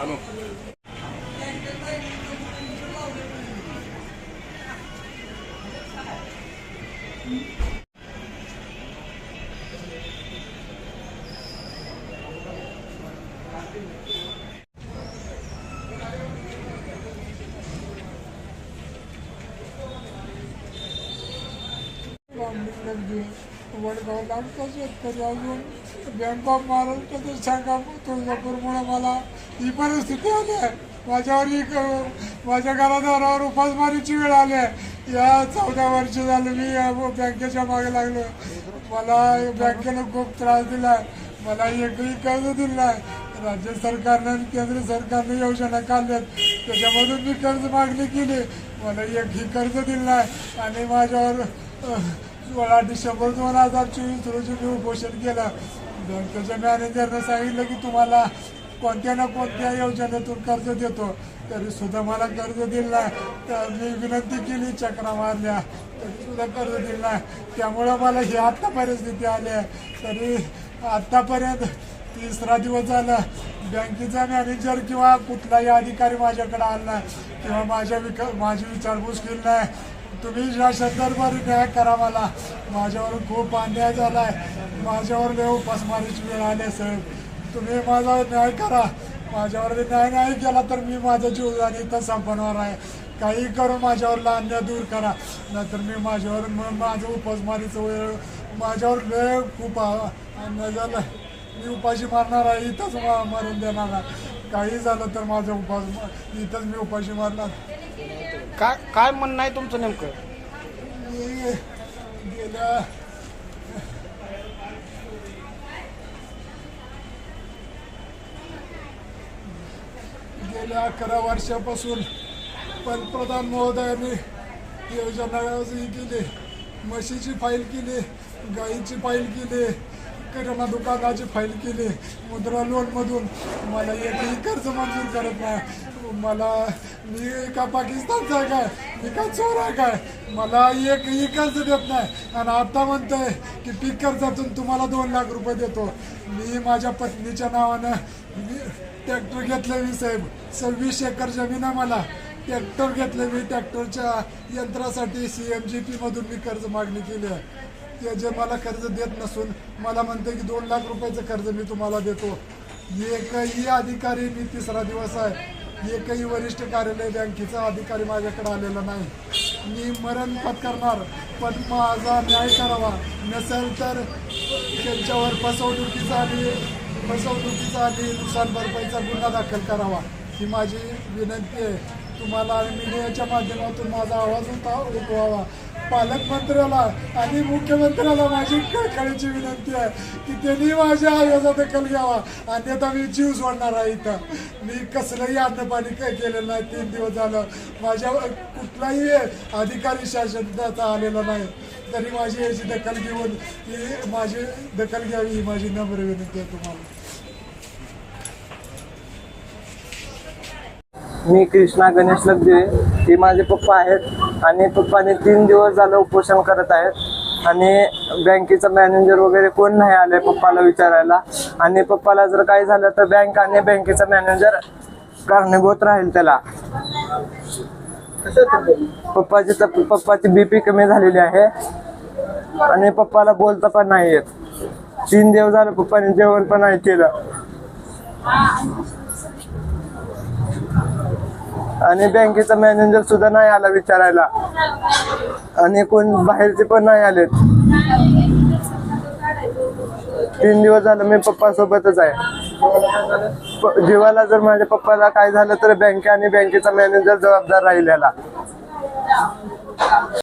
Ano? Thank you. Vadgaon आमचा शेतकरी अजून बँक ऑफ महाराष्ट्राचं शाखा तुळजापूरमुळे मला. ही परिस्थिती आली आहे. माझ्यावर ही माझ्या घरादारावर उपासमारीची वेळ आली आहे. या चौदा वर्ष झालं मी या बँकेच्या मागे लागलो. मला बँकेनं खूप त्रास दिला. आहे मला एकही कर्ज दिलं नाही. राज्य सरकारनं आणि केंद्र सरकारने योजना काढल्यात. त्याच्यामधून मी कर्ज मागणी केली. मला एकही कर्ज दिलं नाही. आणि माझ्यावर सोळा डिसेंबर दोन हजार चोवीस रोजी मी उपोषण केलं. बँकेच्या मॅनेजरनं सांगितलं की तुम्हाला कोणत्या ना कोणत्या योजनेतून कर्ज देतो. तरी सुद्धा मला कर्ज दिलं नाही. तर मी विनंती केली चक्रा मारल्या. तरी सुद्धा कर्ज दिलं नाही. त्यामुळं मला ही आत्ता परिस्थिती आली आहे. तरी आत्तापर्यंत तिसरा दिवस झाला. बँकेचा मॅनेजर किंवा कुठलाही अधिकारी माझ्याकडे आला किंवा माझ्या विक माझी विचारपूस केली नाही. तुम्ही ज्या संदर्भात न्याय करा मला माझ्यावरून खूप अन्याय झाला आहे माझ्यावर लय उपासमारीची वेळ आली साहेब तुम्ही माझा न्याय करा. माझ्यावर न्याय नाही केला तर मी माझा जीव आणि इथं संपणार आहे. काही करून माझ्यावरला अन्याय दूर करा. नाहीतर मी माझ्यावर म- माझं उपासमारीचं वेळ माझ्यावर लय खूप अन्याय झाला आहे. मी उपाशी मारणार आहे इथंच मारून देणार आहे. काही झालं तर माझं उपास इथंच मी उपाशी मारणार. काय काय म्हणणं आहे तुमचं नेमकं? मी गेल्या गेल्या अकरा वर्षापासून पंतप्रधान महोदयांनी योजना केली. म्हशीची फाईल केली गाईची फाईल केली किराणा दुकानाची फाईल केली. मुद्रा लोनमधून मला एकही कर्ज मंजूर करत नाही. मला मी एका पाकिस्तानचा आहे काय? मी का चोर आहे काय? मला एकही कर्ज देत नाही. आणि आता म्हणतंय की पीक कर्जातून तुम्हाला दोन लाख रुपये देतो. मी माझ्या पत्नीच्या नावानं मी ट्रॅक्टर घेतलं मी साहेब. सव्वीस एकर जमीन आहे मला. ट्रॅक्टर घेतलं मी ट्रॅक्टरच्या यंत्रासाठी सी एम जी पीमधून मी कर्ज मागणी केली आहे. ते जे मला कर्ज देत नसून मला म्हणते की दोन लाख रुपयाचं कर्ज मी तुम्हाला देतो. एकही अधिकारी मी तिसरा दिवस आहे. एकही वरिष्ठ कार्यालय बँकेचा अधिकारी माझ्याकडे आलेला नाही. मी मरण पत्करणार पण माझा न्याय करावा. नसेल तर त्यांच्यावर फसवणुकीचा आणि फसवणुकीचा आणि नुकसान भरपाईचा गुन्हा दाखल करावा. ही माझी विनंती आहे. तुम्हाला मीडियाच्या माध्यमातून माझा आवाज उठा उठवावा. पालकमंत्र्याला आणि मुख्यमंत्र्याला माझी कळकळीची विनंती आहे की त्यांनी माझ्या आयोगाचा दखल घ्यावा. अन्यथा मी जीव सोडणार आहे इथं. मी कसलंही अन्नपाणी काय केलेलं नाही. तीन दिवस झालं माझ्या कुठलाही अधिकारी शासनाचा आलेला नाही. तरी माझी याची दखल घेऊन ही माझी दखल घ्यावी ही माझी नम्र विनंती आहे तुम्हाला. मी कृष्णा गणेश लगदे. हे माझे पप्पा आहेत. आणि पप्पाने तीन दिवस झालं उपोषण करत आहेत. आणि बँकेचा मॅनेजर वगैरे कोण नाही आले पप्पाला विचारायला. आणि पप्पाला जर काही झालं तर बँक आणि बँकेचा मॅनेजर कारणीभूत राहील त्याला. पप्पाची तर पप्पाची बीपी कमी झालेली आहे. आणि पप्पाला बोलता पण नाही येत तीन दिवस झालं पप्पाने जेवण पण नाही केलं. आणि बँकेचा मॅनेजर सुद्धा नाही आला विचारायला. आणि कोण बाहेरचे पण नाही आलेत. तीन दिवस झालं मी पप्पा सोबतच आहे. जीवाला जर माझ्या पप्पाला काय झालं तर बँके आणि बँकेचा मॅनेजर जबाबदार राहिलेला.